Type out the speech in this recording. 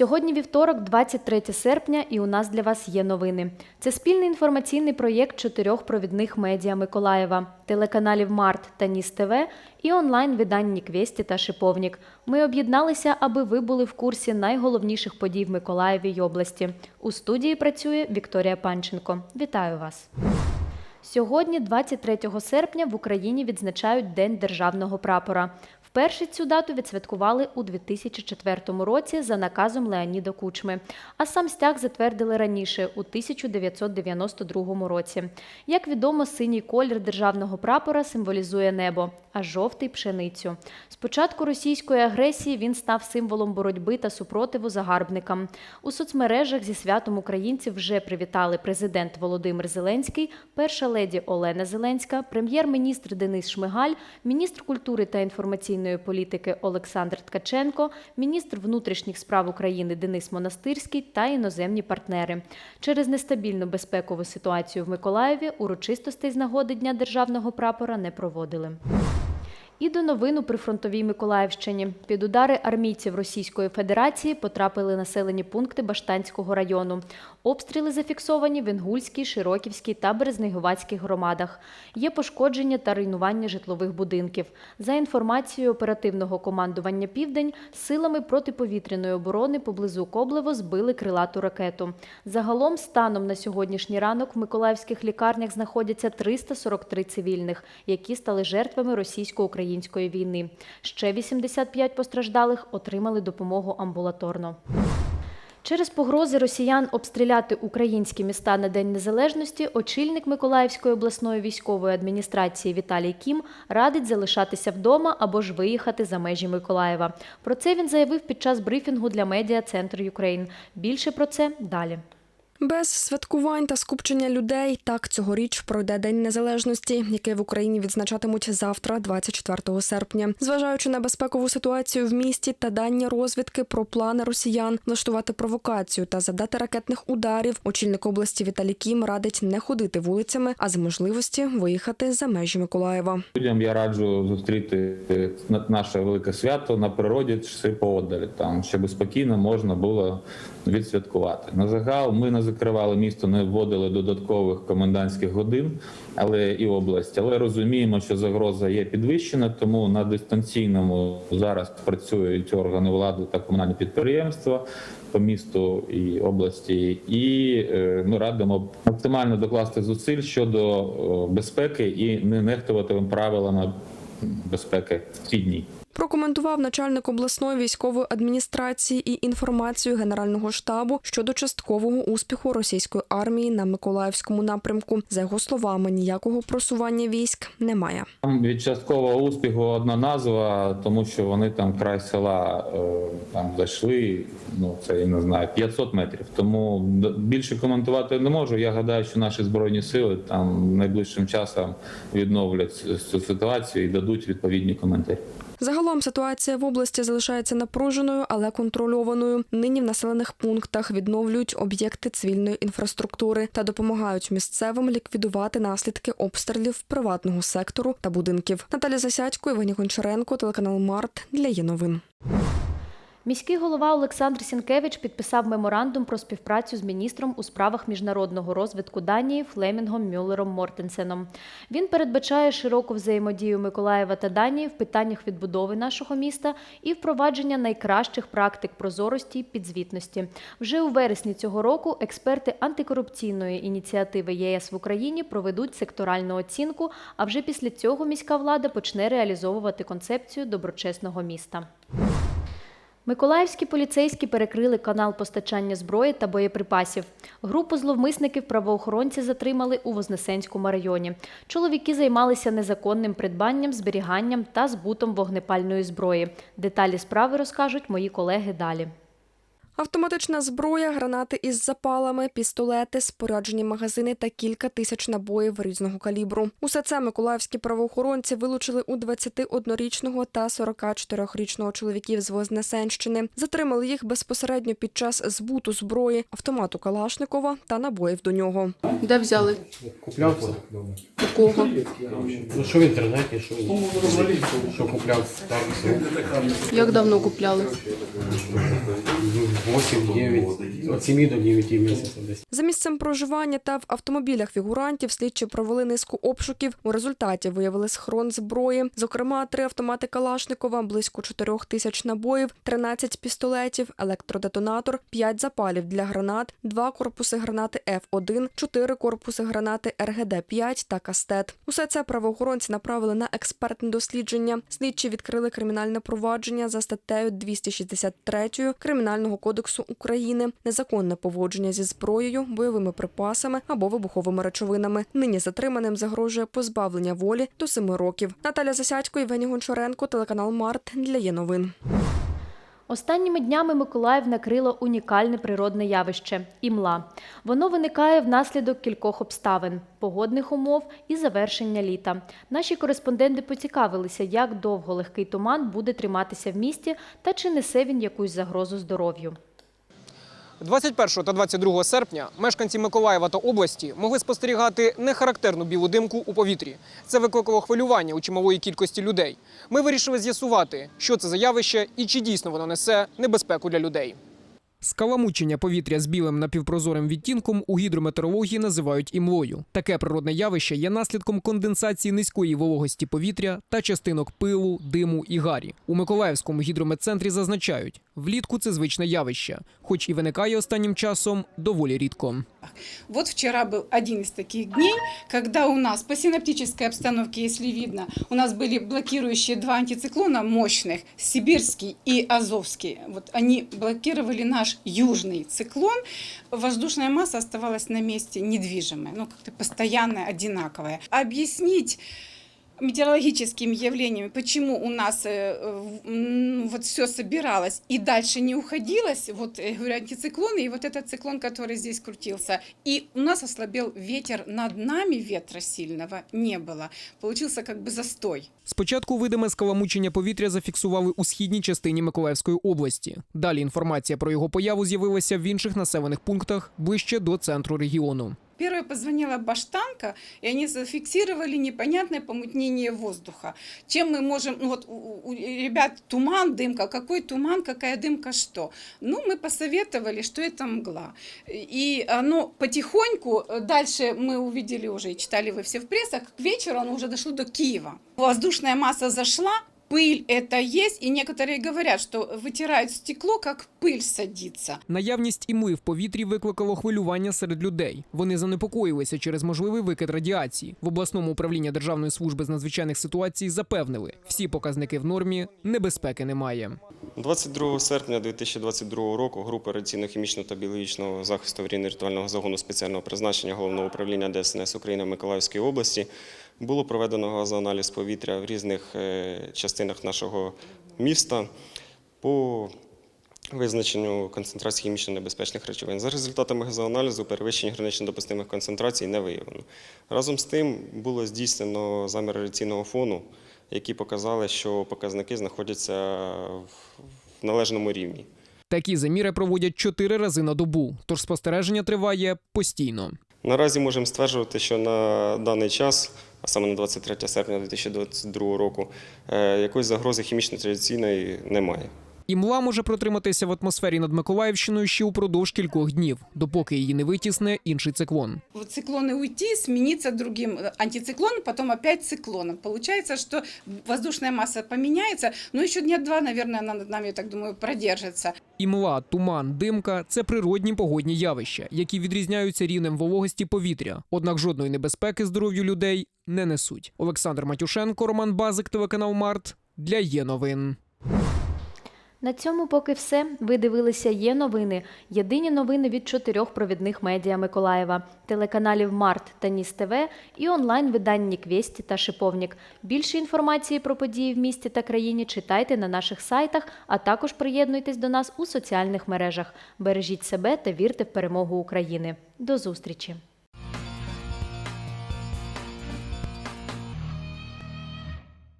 Сьогодні вівторок, 23 серпня, і у нас для вас є новини. Це спільний інформаційний проєкт чотирьох провідних медіа Миколаєва, телеканалів Март та Ніс ТВ і онлайн-видань Ніквесті та Шиповнік. Ми об'єдналися, аби ви були в курсі найголовніших подій в Миколаєві й області. У студії працює Вікторія Панченко. Вітаю вас! Сьогодні, 23 серпня, в Україні відзначають День державного прапора. Вперше цю дату відсвяткували у 2004 році за наказом Леоніда Кучми, а сам стяг затвердили раніше, у 1992 році. Як відомо, синій колір державного прапора символізує небо, а жовтий пшеницю. З початку російської агресії він став символом боротьби та супротиву загарбникам. У соцмережах зі святом українців вже привітали президент Володимир Зеленський, перша леді Олена Зеленська, прем'єр-міністр Денис Шмигаль, міністр культури та інформаційної політики Олександр Ткаченко, міністр внутрішніх справ України Денис Монастирський та іноземні партнери. Через нестабільну безпекову ситуацію в Миколаєві урочистостей з нагоди Дня державного прапора не проводили. І до новин у прифронтовій Миколаївщині. Під удари армійців Російської Федерації потрапили населені пункти Баштанського району. Обстріли зафіксовані в Інгульській, Широківській та Березнегувацькій громадах. Є пошкодження та руйнування житлових будинків. За інформацією оперативного командування Південь, силами протиповітряної оборони поблизу Коблево збили крилату ракету. Загалом, станом на сьогоднішній ранок в миколаївських лікарнях знаходяться 343 цивільних, які стали жертвами російсько-української війни. Ще 85 постраждалих отримали допомогу амбулаторно. Через погрози росіян обстріляти українські міста на День Незалежності очільник Миколаївської обласної військової адміністрації Віталій Кім радить залишатися вдома або ж виїхати за межі Миколаєва. Про це він заявив під час брифінгу для медіа Центр Юкрейн. Більше про це далі. Без святкувань та скупчення людей так цьогоріч пройде День Незалежності, який в Україні відзначатимуть завтра, 24 серпня. Зважаючи на безпекову ситуацію в місті та дані розвідки про плани росіян влаштувати провокацію та завдати ракетних ударів, очільник області Віталій Кім радить не ходити вулицями, а з можливості виїхати за межі Миколаєва. Людям я раджу зустріти на- наше велике свято на природі чи поодалі, там щоб спокійно можна було відсвяткувати. На загал ми не закривали місто, не вводили додаткових комендантських годин, але і область. Але розуміємо, що загроза є підвищена, тому на дистанційному зараз працюють органи влади та комунальні підприємства по місту і області, і е, ми радимо максимально докласти зусиль щодо безпеки і не нехтувати правилами безпеки в ці дні. Прокоментував начальник обласної військової адміністрації і інформацію Генерального штабу щодо часткового успіху російської армії на Миколаївському напрямку. За його словами, ніякого просування військ немає. Там від часткового успіху одна назва, тому що вони там край села е, там зайшли. Ну це я не знаю 500 метрів. Тому більше коментувати не можу. Я гадаю, що наші збройні сили там найближчим часом відновлять цю ситуацію і дадуть відповідні коментарі. Загалом ситуація в області залишається напруженою, але контрольованою. Нині в населених пунктах відновлюють об'єкти цивільної інфраструктури та допомагають місцевим ліквідувати наслідки обстрілів приватного сектору та будинків. Наталя Засядько, Івані Гончаренко, телеканал Март для є новин. Міський голова Олександр Сінкевич підписав меморандум про співпрацю з міністром у справах міжнародного розвитку Данії Флемінгом Мюллером Мортенсеном. Він передбачає широку взаємодію Миколаєва та Данії в питаннях відбудови нашого міста і впровадження найкращих практик прозорості і підзвітності. Вже у вересні цього року експерти антикорупційної ініціативи ЄС в Україні проведуть секторальну оцінку. А вже після цього міська влада почне реалізовувати концепцію доброчесного міста. Миколаївські поліцейські перекрили канал постачання зброї та боєприпасів. Групу зловмисників правоохоронці затримали у Вознесенському районі. Чоловіки займалися незаконним придбанням, зберіганням та збутом вогнепальної зброї. Деталі справи розкажуть мої колеги далі. Автоматична зброя, гранати із запалами, пістолети, споряджені магазини та кілька тисяч набоїв різного калібру. Усе це миколаївські правоохоронці вилучили у 21-річного та 44-річного чоловіків з Вознесенщини. Затримали їх безпосередньо під час збуту зброї, автомату Калашникова та набоїв до нього. Де взяли? Купляв це. У кого? Ну що в інтернеті, що, що купляв. Як давно купляли? 8-9, від 7 до 9 місяців десь. За місцем проживання та в автомобілях фігурантів слідчі провели низку обшуків. У результаті виявили схрон зброї, зокрема, три автомати Калашникова, близько 4 тисяч набоїв, 13 пістолетів, електродетонатор, 5 запалів для гранат, 2 корпуси гранати F1, 4 корпуси гранати РГД-5 та кастет. Усе це правоохоронці направили на експертне дослідження. Слідчі відкрили кримінальне провадження за статтею 263 Кримінального кодексу України незаконне поводження зі зброєю, бойовими припасами або вибуховими речовинами. Нині затриманим загрожує позбавлення волі до семи років. Наталя Засядько, Євгеній Гончаренко, телеканал Март для є новин. Останніми днями Миколаїв накрило унікальне природне явище імла. Воно виникає внаслідок кількох обставин погодних умов і завершення літа. Наші кореспонденти поцікавилися, як довго легкий туман буде триматися в місті та чи несе він якусь загрозу здоров'ю. 21 та 22 серпня мешканці Миколаєва та області могли спостерігати нехарактерну білу димку у повітрі. Це викликало хвилювання у чималої кількості людей. Ми вирішили з'ясувати, що це за явище і чи дійсно воно несе небезпеку для людей. Скаламучення повітря з білим напівпрозорим відтінком у гідрометеорології називають імлою. Таке природне явище є наслідком конденсації низької вологості повітря та частинок пилу, диму і гарі. У Миколаївському гідрометцентрі зазначають, влітку це звичне явище, хоч і виникає останнім часом доволі рідко. Вот вчера был один из таких дней, когда у нас по синаптической обстановке, если видно, у нас были блокирующие два антициклона мощных, сибирский и азовский. Вот они блокировали наш южный циклон. Воздушная масса оставалась на месте недвижимая, ну как-то постоянная, одинаковая. Объяснить метеорологическими явлениями, почему у нас э, э, м, вот все собиралось и дальше не уходилось, вот я говорю, антициклоны и вот этот циклон, который здесь крутился, и у нас ослабел ветер над нами, ветра сильного не было, получился как бы застой. Спочатку видиме скаламучення повітря зафіксували у східній частині Миколаївської області. Далі інформація про його появу з'явилася в інших населених пунктах ближче до центру регіону. Первая позвонила баштанка, и они зафиксировали непонятное помутнение воздуха. Чем мы можем, ну вот у, у ребят туман, дымка, какой туман, какая дымка, что? Ну, мы посоветовали, что это мгла. И оно потихоньку, э, дальше мы увидели уже, и читали вы все в прессах, к вечеру оно уже дошло до Киева. Воздушная масса зашла, пыль это есть, и некоторые говорят, что вытирают стекло, как пыль садится. Наявність імли в повітрі викликало хвилювання серед людей. Вони занепокоїлися через можливий викид радіації. В обласному управлінні Державної служби з надзвичайних ситуацій запевнили, всі показники в нормі, небезпеки немає. 22 серпня 2022 року група радіаційно-хімічного та біологічного захисту аварійно-рятувального загону спеціального призначення Головного управління ДСНС України в Миколаївській області було проведено газоаналіз повітря в різних е, частинах нашого міста по визначенню концентрації хімічно небезпечних речовин. За результатами газоаналізу перевищення гранично допустимих концентрацій не виявлено. Разом з тим було здійснено замір радіаційного фону, які показали, що показники знаходяться в в належному рівні. Такі заміри проводять чотири рази на добу, тож спостереження триває постійно. Наразі можемо стверджувати, що на даний час, а саме на 23 серпня 2022 року, е, якоїсь загрози хімічно-традиційної немає. Імла може протриматися в атмосфері над Миколаївщиною ще упродовж кількох днів, допоки її не витісне інший циклон. вот циклоны уйти, смениться другим э, антициклоном, потом опять циклоном. Получается, что воздушная масса поменяется, но еще дня два, наверное, она над нами, я так думаю, продержится. Імла, туман, димка це природні погодні явища, які відрізняються рівнем вологості повітря, однак жодної небезпеки здоров'ю людей не несуть. Олександр Матюшенко, Роман Базик, телеканал Март для є новин. На цьому поки все. Ви дивилися є новини. Єдині новини від чотирьох провідних медіа Миколаєва, телеканалів Март та Ніс ТВ і онлайн-видань Ніквєсті та Шиповнік. Більше інформації про події в місті та країні читайте на наших сайтах, а також приєднуйтесь до нас у соціальних мережах. Бережіть себе та вірте в перемогу України. До зустрічі!